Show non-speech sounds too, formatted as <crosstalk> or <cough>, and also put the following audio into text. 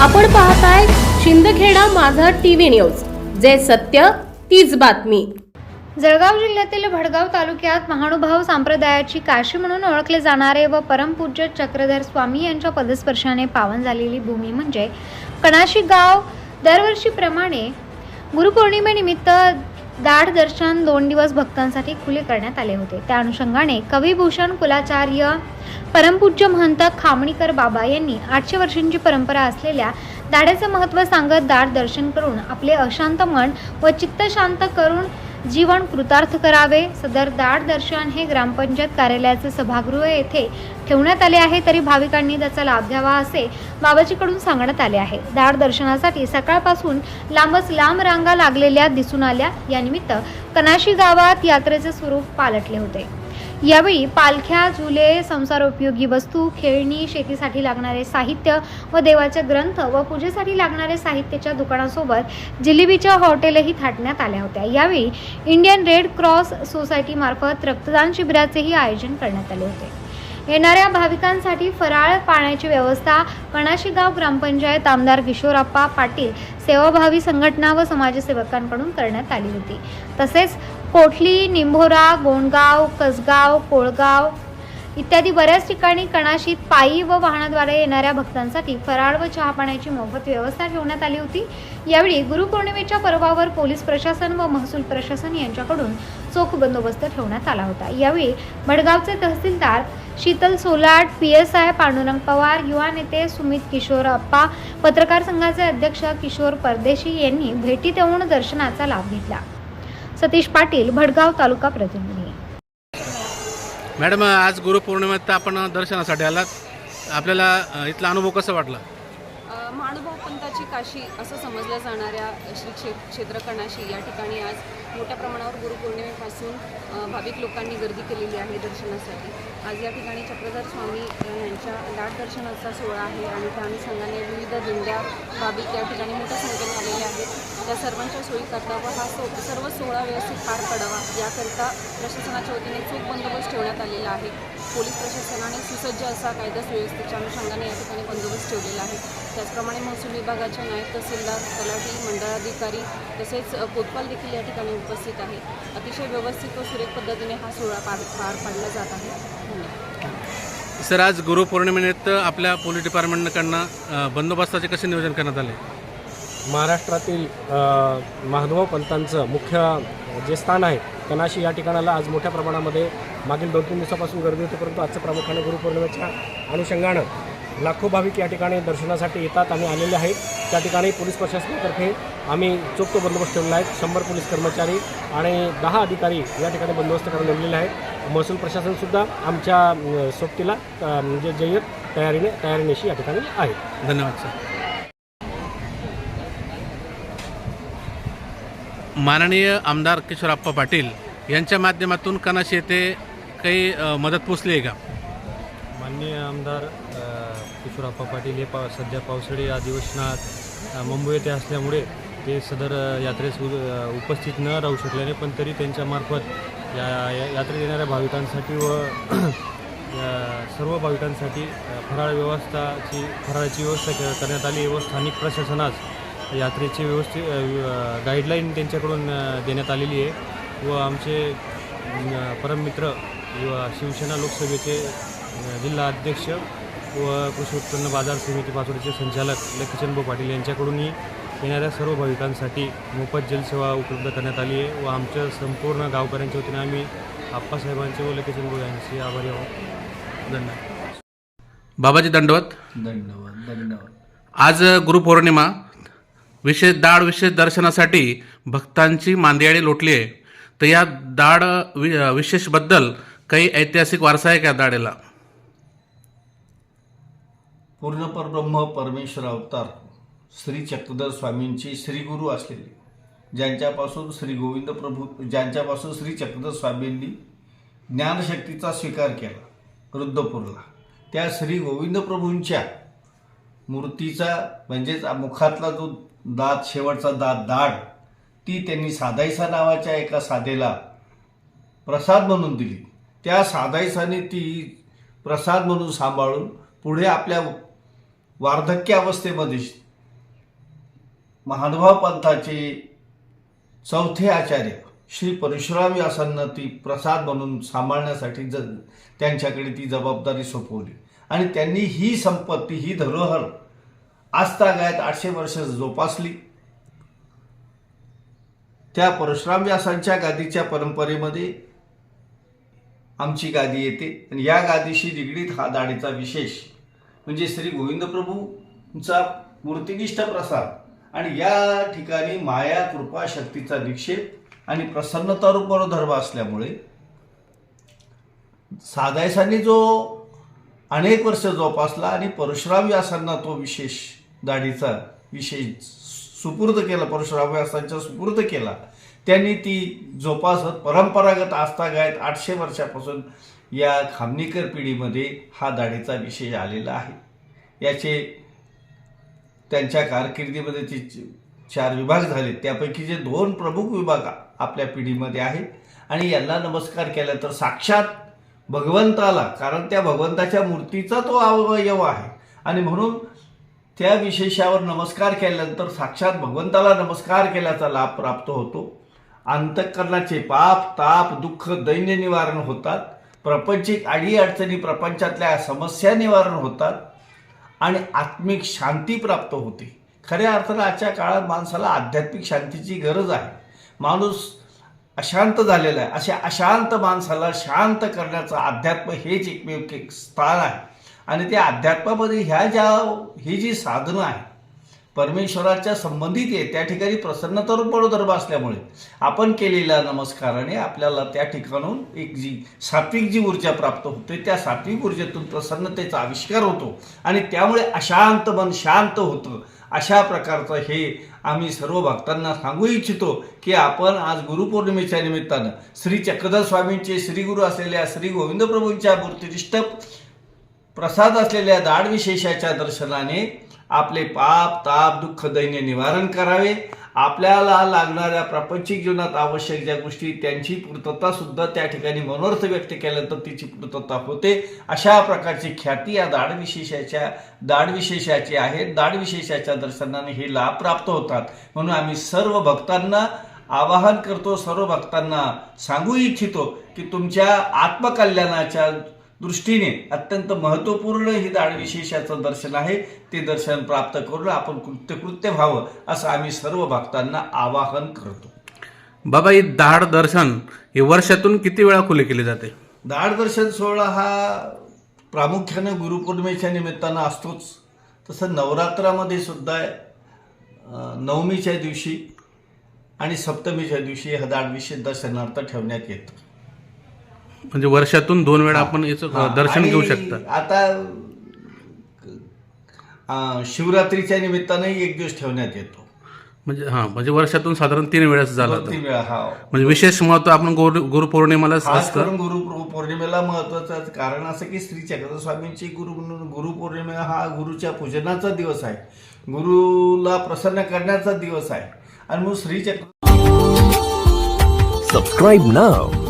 आपण पाहताय शिंदखेडा माझा टीव्ही न्यूज. जे सत्य तीच बातमी. जळगाव जिल्ह्यातील भडगाव तालुक्यात महानुभाव संप्रदायाची काशी म्हणून ओळखले जाणारे व परमपूज्य चक्रधर स्वामी यांच्या पदस्पर्शाने पावन झालेली भूमी म्हणजे कणाशी गाव दरवर्षीप्रमाणे गुरुपौर्णिमेनिमित्त दाढ दर्शन दोन दिवस भक्तांसाठी खुले करण्यात आले होते. त्या अनुषंगाने कविभूषण कुलाचार्य परमपूज्य महंत खामणीकर बाबा यांनी आठशे वर्षांची परंपरा असलेल्या दाढ्याचं महत्त्व सांगत दाढ दर्शन करून आपले अशांत मन व चित्त शांत करून जीवन कृतार्थ करावे सदर दाढ दर्शन हे ग्रामपंचायत कार्यालयाचे सभागृह येथे ठेवण्यात आले आहे तरी भाविकांनी त्याचा लाभ घ्यावा असे बाबाजीकडून सांगण्यात आले आहे. दाढ दर्शनासाठी सकाळपासून लांबच लांब रांगा लागलेल्या दिसून आल्या. यानिमित्त कनाशी गावात यात्रेचे स्वरूप पालटले होते. यावेळी पालख्या झुले संसारोपयोगी वस्तू खेळणी शेतीसाठी लागणारे साहित्य व देवाचे ग्रंथ व पूजेसाठी लागणारे साहित्याच्या दुकानासोबत जिलेबीच्या हॉटेलही थाटण्यात आल्या होत्या. यावेळी इंडियन रेड क्रॉस सोसायटीमार्फत रक्तदान शिबिराचेही आयोजन करण्यात आले होते. येणाऱ्या भाविकांसाठी फराळ पाण्याची व्यवस्था कणाशी गाव ग्रामपंचायत आमदार किशोरप्पा पाटील सेवाभावी संघटना व समाजसेवकांकडून करण्यात आली होती. तसेच कोठली निंभोरा गोंडगाव कसगाव कोळगाव इत्यादी बऱ्याच ठिकाणी कणाशीत पायी व वाहनाद्वारे येणाऱ्या भक्तांसाठी फराळ व चहा पाण्याची मोफत व्यवस्था ठेवण्यात आली होती. यावेळी गुरुपौर्णिमेच्या पर्वावर पोलीस प्रशासन व महसूल प्रशासन यांच्याकडून चोख बंदोबस्त ठेवण्यात आला होता. यावेळी भडगावचे तहसीलदार Sheetal Solat P S I Pandurang Pawar युवा नेते सुमित किशोर अप्पा पत्रकार संघाचे अध्यक्ष किशोर परदेशी यांनी भेटी देऊन दर्शनाचा लाभ घेतला. सतीश पाटील भडगाव तालुका प्रतिनिधी. मॅडम आज गुरुपौर्णिमेत आपण दर्शनासाठी आलात. आपल्याला इथला अनुभव कसा वाटला? महानुभाव काशी असं समजल्या जाणाऱ्या श्री क्षे क्षेत्रकणाशी या ठिकाणी आज मोठ्या प्रमाणावर गुरुपौर्णिमेपासून भाविक लोकांनी गर्दी केलेली आहे दर्शनासाठी. आज या ठिकाणी चक्रधर स्वामी यांच्या दाट दर्शनाचा सोहळा आहे आणि त्या अनुषंगाने विविध दिंड्या भाविक या ठिकाणी मोठ्या संख्येने आलेल्या आहेत. त्या सर्वांच्या सोयीकरता व हा सो सर्व सोहळा व्यवस्थित पार पडावा याकरिता प्रशासनाच्या वतीने चोख बंदोबस्त ठेवण्यात आलेला आहे. पोलीस प्रशासनाने सुसज्ज असा कायदा सुव्यवस्थेच्या अनुषंगाने या ठिकाणी बंदोबस्त ठेवलेला आहे. त्याचप्रमाणे महसूल विभागाच्या नायब तहसीलदार तलाठी मंडळाधिकारी तसेच अ, कोतवाल देखील या ठिकाणी उपस्थित आहे. अतिशय व्यवस्थित व सुरेख पद्धतीने हा सोहळा पार पार पाडला जात आहे. धन्यवाद. सर आज गुरुपौर्णिमेनिमित्त आपल्या पोलीस डिपार्टमेंटकडनं बंदोबस्ताचे कसे नियोजन करण्यात आले? महाराष्ट्रातील महानुभाव पंथांचं मुख्य जे स्थान आहे कनाशी या ठिकाणाला आज मोठ्या प्रमाणामध्ये मागील दोन तीन दिवसापासून गर्दी होती परंतु आजचं प्रामुख्याने गुरुपौर्णिमेच्या अनुषंगानं लाखो भाविक या ठिकाणी दर्शनासाठी येतात आणि आलेले आहेत. त्या ठिकाणी पोलीस प्रशासनातर्फे आम्ही चोख तो बंदोबस्त ठेवलेला आहे. शंभर पोलीस कर्मचारी आणि दहा अधिकारी या ठिकाणी बंदोबस्त करून नेमलेले आहेत. महसूल प्रशासनसुद्धा आमच्या सोबतीला म्हणजे जय्यत तयारीने तयारीनेशी या ठिकाणी आहे. धन्यवाद सर. माननीय आमदार किशोरप्पा पाटील यांच्या माध्यमातून कनाशी येथे काही मदत पोचली आहे का? माननीय आमदार किशोरप्पा पाटील हे पा सध्या पावसाळी अधिवेशनात मुंबई येथे असल्यामुळे ते सदर यात्रेस उ- उपस्थित न राहू शकल्याने पण तरी त्यांच्यामार्फत या या- यात्रेत येणाऱ्या भाविकांसाठी व <clears throat> सर्व भाविकांसाठी फराळ व्यवस्थाची फराळाची व्यवस्था क- करण्यात आली व स्थानिक प्रशासनास यात्रेची व्यवस्थित गाईडलाईन त्यांच्याकडून देण्यात आलेली आहे. व आमचे परममित्र शिवसेना लोकसभेचे जिल्हा अध्यक्ष व कृषी उत्पन्न बाजार समिती पाचोडीचे संचालक लक्ष्मणभाऊ पाटील यांच्याकडूनही येणाऱ्या सर्व भाविकांसाठी मोफत जलसेवा उपलब्ध करण्यात आली आहे. व आमच्या संपूर्ण गावकऱ्यांच्या वतीने आम्ही आप्पासाहेबांचे व लक्ष्मणभाऊ यांचे आभारी आहोत. धन्यवाद. बाबाजी दंडवत. धन्यवाद धन्यवाद. आज गुरुपौर्णिमा. विशेष दाढ विशेष दर्शनासाठी भक्तांची मांदियाळी लोटली आहे. तर या दाढ वि विशेषबद्दल काही ऐतिहासिक वारसा आहे का दाढेला? पूर्ण परब्रह्म परमेश्वर अवतार श्री चक्रधर स्वामींची श्रीगुरू असलेले ज्यांच्यापासून श्री गोविंद प्रभू ज्यांच्यापासून श्री चक्रधर स्वामींनी ज्ञानशक्तीचा स्वीकार केला रुद्रपूरला त्या श्री गोविंद प्रभूंच्या मूर्तीचा म्हणजेच मुखातला जो दात शेवटचा दात दाढ ती त्यांनी साधाईसा नावाच्या एका साधेला प्रसाद म्हणून दिली. त्या साधाईसाने ती प्रसाद म्हणून सांभाळून पुढे आपल्या वार्धक्य अवस्थेमध्ये महानुभाव पंथाचे चौथे आचार्य श्री परशुराम व्यासांना ती प्रसाद म्हणून सांभाळण्यासाठी ज त्यांच्याकडे ती जबाबदारी सोपवली. आणि त्यांनी ही संपत्ती ही धरोहर आजतागायत आठशे वर्ष जोपासली. त्या परशुराम व्यासांच्या गादीच्या परंपरेमध्ये आमची गादी येते. आणि या गादीशी निगडीत हा दाढीचा विशेष. म्हणजे श्री गोविंद प्रभूंचा मूर्तिनिष्ठ प्रसाद. आणि या ठिकाणी माया कृपा शक्तीचा निक्षेप आणि प्रसन्नता रूप धर्म असल्यामुळे साधायसांनी जो अनेक वर्ष जोपासला आणि परशुराम व्यासांना तो विशेष दाढीचा विषय सुपूर्द केला परशुराम व्यासांच्या सुपूर्द केला. त्यांनी ती जोपासत परंपरागत आस्थागायत आठशे वर्षापासून या खामणीकर पिढीमध्ये हा दाढीचा विषय आलेला आहे. याचे त्यांच्या कारकिर्दीमध्ये ते च- चार विभाग झाले. त्यापैकी जे दोन प्रमुख विभाग आपल्या पिढीमध्ये आहेत आणि यांना नमस्कार केला तर साक्षात भगवंताला कारण त्या भगवंताच्या मूर्तीचा तो अवयव आहे. आणि म्हणून त्या विशेषावर नमस्कार केल्यानंतर साक्षात भगवंताला नमस्कार केल्याचा लाभ प्राप्त होतो. अंतःकरणाचे पाप ताप दुःख दैन्य निवारण होतात. प्रपंचिक अडी अडचणी प्रपंचातल्या समस्या निवारण होतात आणि आत्मिक शांती प्राप्त होते. खऱ्या अर्थानं आजच्या काळात माणसाला आध्यात्मिक शांतीची गरज आहे. माणूस अशांत झालेला आहे. अशा अशांत माणसाला शांत करण्याचं अध्यात्म हेच एकमेव एक स्थान आहे. आणि ते अध्यात्मामध्ये ह्या ज्या ही जी साधनं आहे परमेश्वराच्या संबंधित आहे त्या ठिकाणी प्रसन्नता रूप असल्यामुळे आपण केलेल्या नमस्काराने आपल्याला त्या ठिकाणून एक जी सात्विक जी ऊर्जा प्राप्त होते त्या सात्विक ऊर्जेतून प्रसन्नतेचा आविष्कार होतो. आणि त्यामुळे अशांत मन शांत होतं. अशा प्रकारचं हे आम्ही सर्व भक्तांना सांगू इच्छितो की आपण आज गुरुपौर्णिमेच्या निमित्तानं श्री चक्रधर स्वामींचे श्रीगुरु असलेल्या श्री गोविंद प्रभूंच्या मूर्तिनिष्ठ प्रसाद असलेल्या दाढ विशेषाच्या दर्शनाने आपले पाप ताप दुःख दैन्य निवारण करावे. आपल्याला लागणाऱ्या प्रापंचिक जीवनात आवश्यक ज्या गोष्टी त्यांची पूर्तता सुद्धा त्या ठिकाणी मनोर्थ व्यक्त केल्यानंतर तिची पूर्तता होते. अशा प्रकारची ख्याती या दाढविशेषाच्या दाढविशेषाची आहे. दाढविशेषाच्या दर्शनाने हे लाभ प्राप्त होतात. म्हणून आम्ही सर्व भक्तांना आवाहन करतो सर्व भक्तांना सांगू इच्छितो की तुमच्या आत्मकल्याणाच्या दृष्टीने अत्यंत महत्त्वपूर्ण ही दाढ विशेषाचं दर्शन आहे. ते दर्शन प्राप्त करून आपण कृत्यकृत्य व्हावं असं आम्ही सर्व भक्तांना आवाहन करतो. बाबा ही दाढ दर्शन हे वर्षातून किती वेळा खुले केले जाते? दाढ दर्शन सोहळा हा प्रामुख्याने गुरुपौर्णिमेच्या निमित्तानं असतोच. तसं नवरात्रामध्ये सुद्धा नवमीच्या दिवशी आणि सप्तमीच्या दिवशी हा दाढ विशेष दर्शनार्थ ठेवण्यात येतो. म्हणजे वर्षातून दोन वेळा आपण याचं दर्शन घेऊ शकता. आता अं, शिवरात्रीच्या निमित्तानंही एक दिवस ठेवण्यात येतो. म्हणजे हा म्हणजे वर्षातून साधारण तीन वेळाच झाला. तीन वेळा हा. म्हणजे विशेष महत्त्व आपण गुरु गुरुपौर्णिमेलाच खास असतं. करून गुरु पौर्णिमेला महत्वाचं कारण असं की श्री चक्रधर स्वामींची गुरु गुरुपौर्णिमा हा गुरुच्या पूजनाचा दिवस आहे. गुरुला प्रसन्न करण्याचा दिवस आहे. आणि मग श्री चक्र Subscribe now